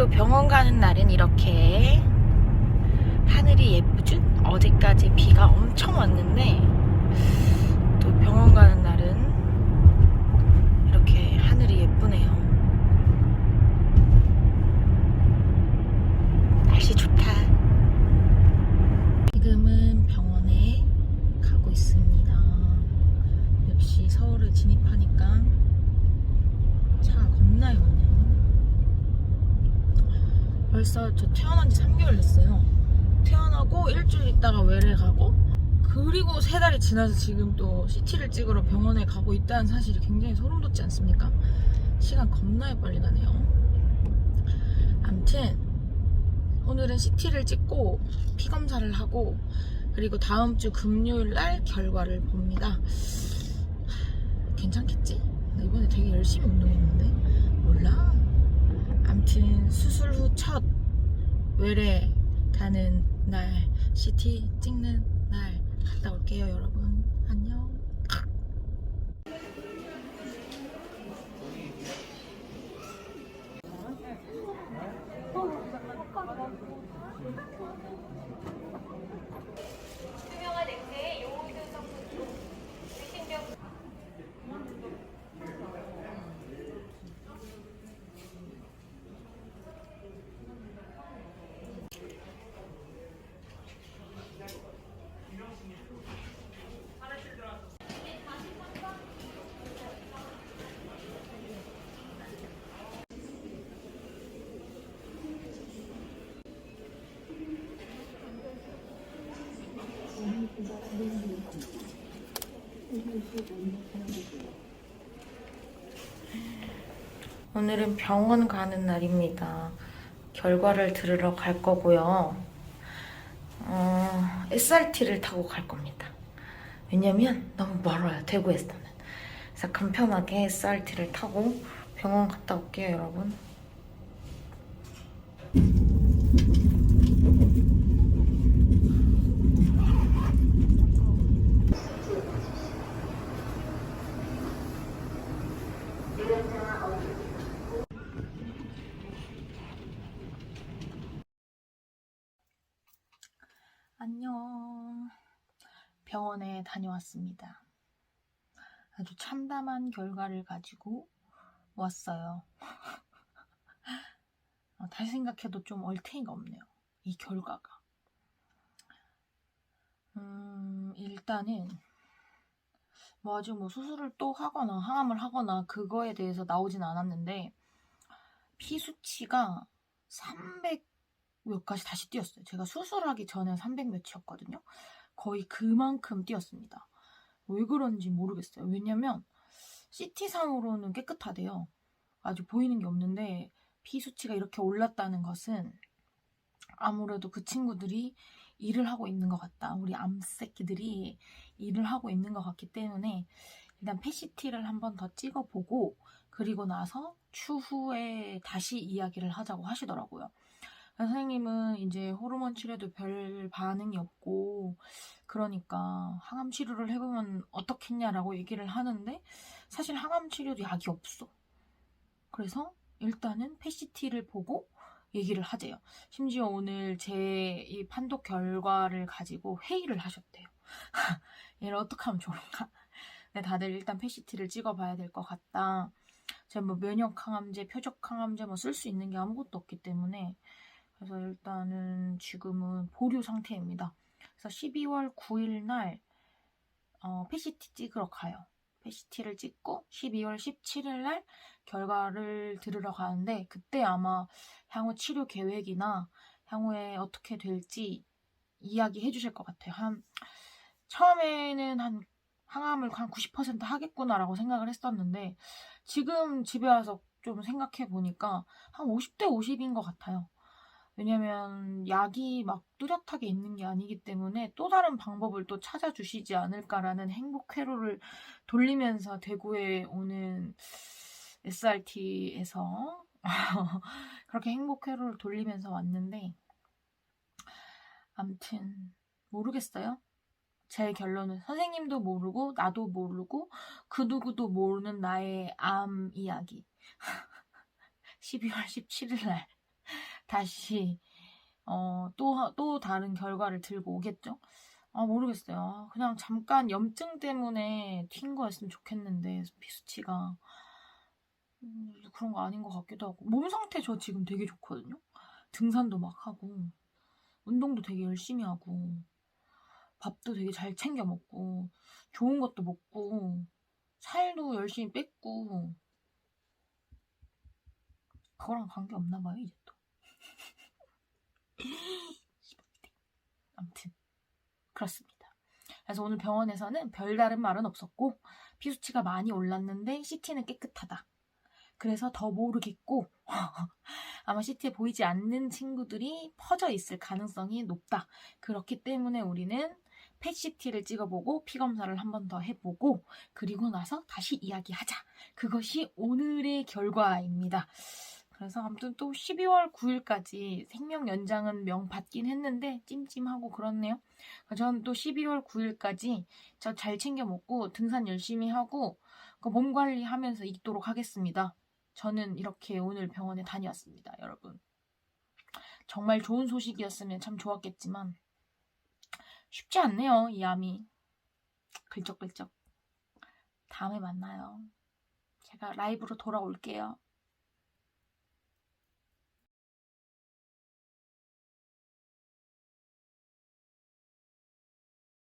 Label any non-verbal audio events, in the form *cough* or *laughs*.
오늘도 병원 가는 날은 이렇게 하늘이 예쁘죠? 어제까지 비가 엄청 왔는데 또 병원 가는 날은 이렇게 하늘이 예쁘네요. 날씨 좋다. 지금은 병원에 가고 있습니다. 역시 서울을 진입하니까 차가 겁나 많네요. 벌써 저 태어난 지 3개월 됐어요. 태어나고 일주일 있다가 외래 가고 그리고 세 달이 지나서 지금 또 CT를 찍으러 병원에 가고 있다는 사실이 굉장히 소름 돋지 않습니까? 시간 겁나 빨리 가네요. 암튼 오늘은 CT를 찍고 피 검사를 하고 그리고 다음 주 금요일 날 결과를 봅니다. 괜찮겠지? 나 이번에 되게 열심히 운동했는데 몰라. 암튼 수술 후 첫 외래 가는 날 CT 찍는 날 갔다 올게요 여러분. 안녕 투명한 액체에 용오이드 성분 중 신경 오늘은 병원 가는 날입니다. 결과를 들으러 갈 거고요. 어, SRT를 타고 갈 겁니다. 왜냐면 너무 멀어요 대구에서는. 그래서 간편하게 SRT를 타고 병원 갔다 올게요 여러분 병원에 다녀왔습니다. 아주 참담한 결과를 가지고 왔어요. *laughs* 어, 다시 생각해도 좀 얼탱이가 없네요. 이 결과가. 음, 일단은 뭐 아주 뭐 수술을 또 하거나 항암을 하거나 그거에 대해서 나오진 않았는데 피 수치가 300 몇까지 다시 뛰었어요. 제가 수술하기 전에 300 몇이었거든요. 거의 그만큼 뛰었습니다. 왜 그런지 모르겠어요. 왜냐면 CT상으로는 깨끗하대요. 아주 보이는 게 없는데 피 수치가 이렇게 올랐다는 것은 아무래도 그 친구들이 일을 하고 있는 것 같다. 우리 암새끼들이 일을 하고 있는 것 같기 때문에 일단 PCT를 한번 더 찍어보고 그리고 나서 추후에 다시 이야기를 하자고 하시더라고요. 선생님은 이제 호르몬 치료도 별 반응이 없고 그러니까 항암 치료를 해보면 어떻겠냐라고 얘기를 하는데 사실 항암 치료도 약이 없어. 그래서 일단은 PCT를 보고 얘기를 하재요. 심지어 오늘 제 이 판독 결과를 가지고 회의를 하셨대요. *laughs* 얘를 어떻게 하면 좋을까? *laughs* 네, 다들 일단 PCT를 찍어봐야 될 것 같다. 제가 뭐 면역 항암제, 표적 항암제 뭐 쓸 수 있는 게 아무것도 없기 때문에 그래서 일단은 지금은 보류 상태입니다. 그래서 12월 9일 날 어, PCT 찍으러 가요. PCT를 찍고 12월 17일 날 결과를 들으러 가는데 그때 아마 향후 치료 계획이나 향후에 어떻게 될지 이야기해 주실 것 같아요. 한 처음에는 한 항암을 한 90% 하겠구나라고 생각을 했었는데 지금 집에 와서 좀 생각해 보니까 한 50대 50인 것 같아요. 왜냐면 약이 막 뚜렷하게 있는 게 아니기 때문에 또 다른 방법을 또 찾아주시지 않을까라는 행복 회로를 돌리면서 대구에 오는 SRT에서 *laughs* 그렇게 행복 회로를 돌리면서 왔는데 암튼 모르겠어요. 제 결론은 선생님도 모르고 나도 모르고 그 누구도 모르는 나의 암 이야기. *laughs* 12월 17일 날 다시 어, 또, 또 다른 결과를 들고 오겠죠? 아, 모르겠어요. 아, 그냥 잠깐 염증 때문에 튄 거였으면 좋겠는데, 피수치가. 음, 그런 거 아닌 것 같기도 하고. 몸 상태 저 지금 되게 좋거든요? 등산도 막 하고, 운동도 되게 열심히 하고, 밥도 되게 잘 챙겨 먹고, 좋은 것도 먹고, 살도 열심히 뺐고, 그거랑 관계 없나 봐요, 이제 또. 아무튼 그렇습니다. 그래서 오늘 병원에서는 별다른 말은 없었고 피수치가 많이 올랐는데 CT는 깨끗하다. 그래서 더 모르겠고 *laughs* 아마 CT에 보이지 않는 친구들이 퍼져 있을 가능성이 높다. 그렇기 때문에 우리는 펫CT를 찍어보고 피 검사를 한 번 더 해보고 그리고 나서 다시 이야기하자. 그것이 오늘의 결과입니다. 그래서 아무튼 또 12월 9일까지 생명 연장은 명 받긴 했는데 찜찜하고 그렇네요. 저는 또 12월 9일까지 저 잘 챙겨 먹고 등산 열심히 하고 그 몸 관리하면서 있도록 하겠습니다. 저는 이렇게 오늘 병원에 다녀왔습니다, 여러분. 정말 좋은 소식이었으면 참 좋았겠지만 쉽지 않네요, 이 암이. 글쩍글쩍. 다음에 만나요. 제가 라이브로 돌아올게요.